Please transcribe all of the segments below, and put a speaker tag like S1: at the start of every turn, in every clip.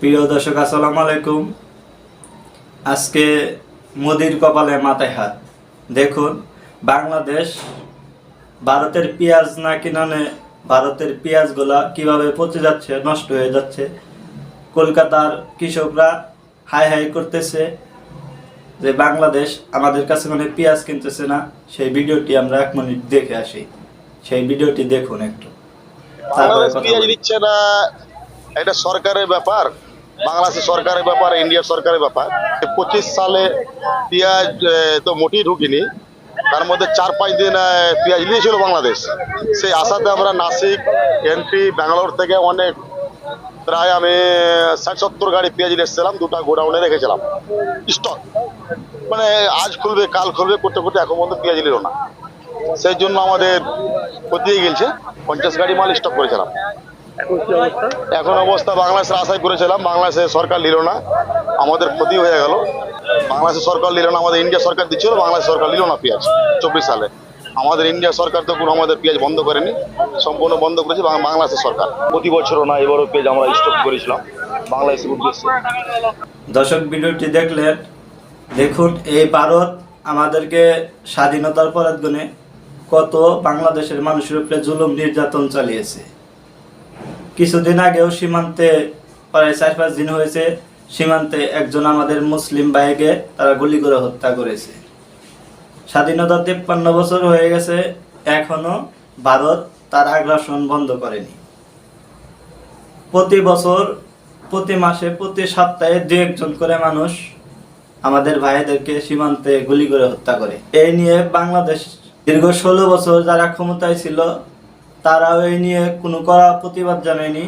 S1: প্রিয় দর্শক আসসালামু আলাইকুম। আজকে মোদির কপালে মাথায় হাত। দেখুন বাংলাদেশ ভারতের পেঁয়াজ না কিনানে ভারতের পেঁয়াজগুলা কীভাবে পচে যাচ্ছে নষ্ট হয়ে যাচ্ছে কলকাতার কৃষকরা হাই হাই করতেছে যে বাংলাদেশ আমাদের কাছে মানে পেঁয়াজ কিনতেছে না। সেই ভিডিওটি আমরা এক মিনিট দেখে আসি। সেই ভিডিওটি দেখুন একটু। তারপরে কথা
S2: দিচ্ছে না এটা সরকারের ব্যাপার। বাংলাদেশের সরকারের ব্যাপার ইন্ডিয়ার সরকারের ব্যাপার। পঁচিশ সালে পেঁয়াজ তো মোটেই ঢুকিনি। তার মধ্যে চার পাঁচ দিন পেঁয়াজ নিয়েছিল বাংলাদেশ। সেই আশাতে আমরা নাসিক এমপি ব্যাঙ্গালোর থেকে অনেক, প্রায় আমি, ষাট সত্তর গাড়ি পেঁয়াজ এসেছিলাম, দুটা গোডাউনে রেখেছিলাম। স্টক। মানে আজ খুলবে, কাল খুলবে, করতে করতে এখন পর্যন্ত পেঁয়াজ নিল না। সেই জন্য আমাদের ক্ষতি গেছে। পঞ্চাশ গাড়ি মাল স্টক করেছিলাম। এখন অবস্থা বাংলাদেশের আশাই করেছিলাম বাংলাদেশের সরকার নিল না, আমাদের ক্ষতি হয়ে গেল। বাংলাদেশের সরকার নিল না, আমাদের ইন্ডিয়া সরকার দিচ্ছিল বাংলাদেশ সরকার নিল না পেঁয়াজ, চব্বিশ সালে। আমাদের ইন্ডিয়া সরকার তো কোনো আমাদের পেঁয়াজ বন্ধ করেনি, সম্পূর্ণ বন্ধ করেছে বাংলাদেশের সরকার। প্রতি বছরও না, এবারও পেঁয়াজ আমরা স্টক করেছিলাম, বাংলাদেশের উদ্দেশ্যে।
S1: দর্শক, ভিডিওটি দেখলেন, দেখুন এই ভারত আমাদেরকে স্বাধীনতার পরের গুণে কত বাংলাদেশের মানুষের উপরে জুলুম নির্যাতন চালিয়েছে। কিছুদিন আগেও সীমান্তে প্রায় চার পাঁচ দিন হয়েছে, সীমান্তে একজন আমাদের মুসলিম ভাইকে তারা গুলি করে হত্যা করেছে। স্বাধীনতা তেপ্পান্ন বছর হয়ে গেছে, এখনও ভারত তার আগ্রাসন বন্ধ করেনি। প্রতি বছর, প্রতি মাসে, প্রতি সপ্তাহে দু একজন করে মানুষ আমাদের ভাইদেরকে সীমান্তে গুলি করে হত্যা করে। এই নিয়ে বাংলাদেশ দীর্ঘ ষোলো বছর যারা ক্ষমতায় ছিল তারাও এই নিয়ে কোনো কড়া প্রতিবাদ জানায়নি।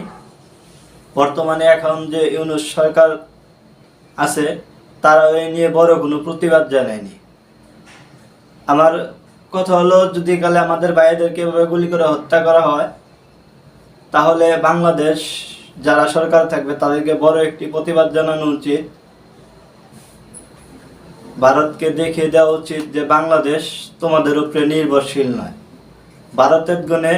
S1: বর্তমানে এখন যে ইউনুস সরকার আছে তারাও এই নিয়ে বড় কোনো প্রতিবাদ জানায়নি। আমার কথা হলো, যদি কালে আমাদের ভাইদেরকে এভাবে গুলি করে হত্যা করা হয়, তাহলে বাংলাদেশ যারা সরকার থাকবে, তাদেরকে বড় একটি প্রতিবাদ জানানো উচিত। ভারতকে দেখিয়ে দেওয়া উচিত যে, বাংলাদেশ তোমাদের উপরে নির্ভরশীল নয়। ভারতের গুণে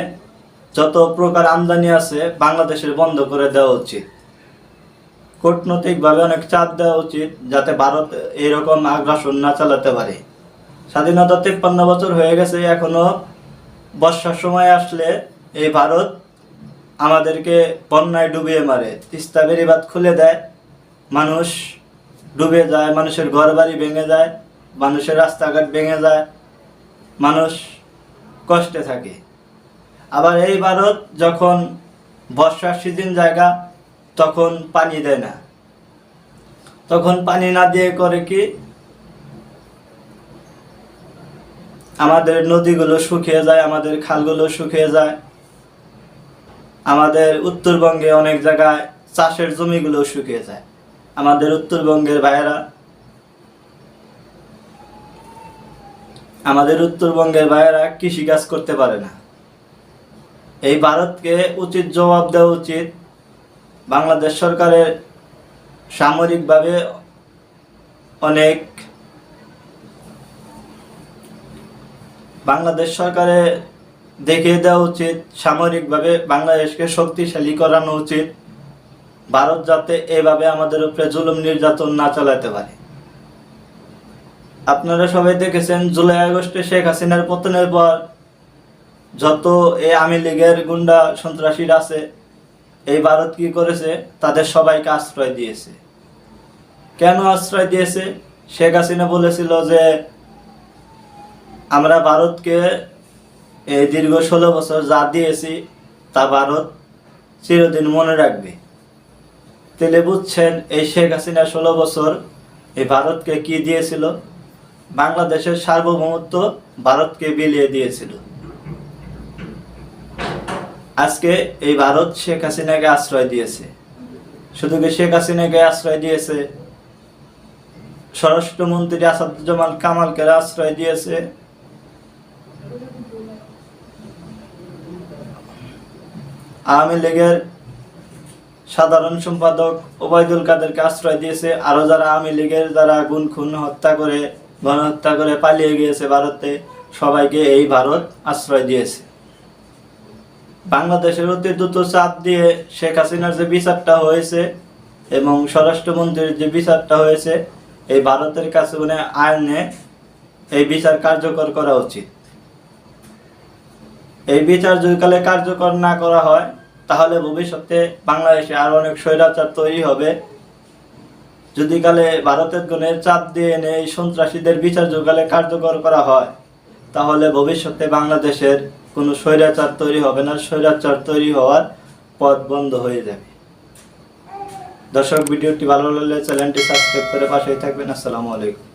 S1: যত প্রকার আমদানি আছে, বাংলাদেশের বন্ধ করে দেওয়া উচিত। কূটনৈতিকভাবে অনেক চাপ দেওয়া উচিত, যাতে ভারত এরকম আগ্রাসন না চালাতে পারে। স্বাধীনতা তিপ্পান্ন বছর হয়ে গেছে, এখনও বর্ষার সময় আসলে এই ভারত আমাদেরকে বন্যায় ডুবিয়ে মারে। তিস্তা বেরিবাদ খুলে দেয়, মানুষ ডুবে যায়, মানুষের ঘর বাড়ি ভেঙে যায়, মানুষের রাস্তাঘাট ভেঙে যায়, মানুষ কষ্টে থাকে। আবার এই ভারত যখন বর্ষার সিজন জায়গা, তখন পানি দেয় না। তখন পানি না দিয়ে করে কি? আমাদের নদীগুলো শুকিয়ে যায়, আমাদের খালগুলো শুকিয়ে যায়। আমাদের উত্তরবঙ্গে অনেক জায়গায় চাষের জমিগুলো শুকিয়ে যায়। আমাদের উত্তরবঙ্গের ভাইয়েরা, আমাদের উত্তরবঙ্গের ভাইয়েরা কৃষি কাজ করতে পারে না। এই ভারতকে উচিত জবাব দেওয়া উচিত বাংলাদেশ সরকারের সামরিকভাবে অনেক বাংলাদেশ সরকারের দেখিয়ে দেওয়া উচিত, সামরিকভাবে বাংলাদেশকে শক্তিশালী করানো উচিত। ভারত যাতে এভাবে আমাদের উপরে জুলুম নির্যাতন না চালাতে পারে। আপনারা সবাই দেখেছেন, জুলাই আগস্টে শেখ হাসিনার পতনের পর যত এই আওয়ামী লীগের গুন্ডা সন্ত্রাসীরা আছে, এই ভারত কি করেছে? তাদের সবাইকে আশ্রয় দিয়েছে। কেন আশ্রয় দিয়েছে? শেখ হাসিনা বলেছিল যে, আমরা ভারতকে এই দীর্ঘ ষোলো বছর যা দিয়েছি, তা ভারত চিরদিন মনে রাখবে। তেলে বুঝছেন, এই শেখ হাসিনা ষোলো বছর এই ভারতকে কি দিয়েছিল? বাংলাদেশের সার্বভৌমত্ব ভারতকে বিলিয়ে দিয়েছিল। আজকে এই ভারত শেখ হাসিনাকে আশ্রয় দিয়েছে। শুধু কি শেখ হাসিনাকে আশ্রয় দিয়েছে? স্বরাষ্ট্রমন্ত্রী আসাদুজ্জামান কামালকে আশ্রয় দিয়েছে। আওয়ামী লীগের সাধারণ সম্পাদক ওবায়দুল কাদেরকে আশ্রয় দিয়েছে। আরও যারা আওয়ামী লীগের যারা গুণ খুন হত্যা করে, গণহত্যা করে পালিয়ে গিয়েছে ভারতে, সবাইকে এই ভারত আশ্রয় দিয়েছে। বাংলাদেশের অতি দ্রুত চাপ দিয়ে শেখ হাসিনার যে বিচারটা হয়েছে এবং স্বরাষ্ট্রমন্ত্রীর যে বিচারটা হয়েছে, এই ভারতের কাছে মানে আইনে এই বিচার কার্যকর করা উচিত। এই বিচার যদি কালে কার্যকর না করা হয়, তাহলে ভবিষ্যতে বাংলাদেশে আরও অনেক স্বৈরাচার তৈরি হবে। যদি কালে ভারতের গুণে চাপ দিয়ে এনে এই সন্ত্রাসীদের বিচার যুগালে কার্যকর করা হয়, তাহলে ভবিষ্যতে বাংলাদেশের কোনো স্বৈরাচার তৈরি হবে না, স্বৈরাচার তৈরি হওয়ার পথ বন্ধ হয়ে যাবে। দর্শক, ভিডিওটি ভালো লাগলে চ্যানেলটি সাবস্ক্রাইব করে পাশেই থাকবেন। আসসালামু আলাইকুম।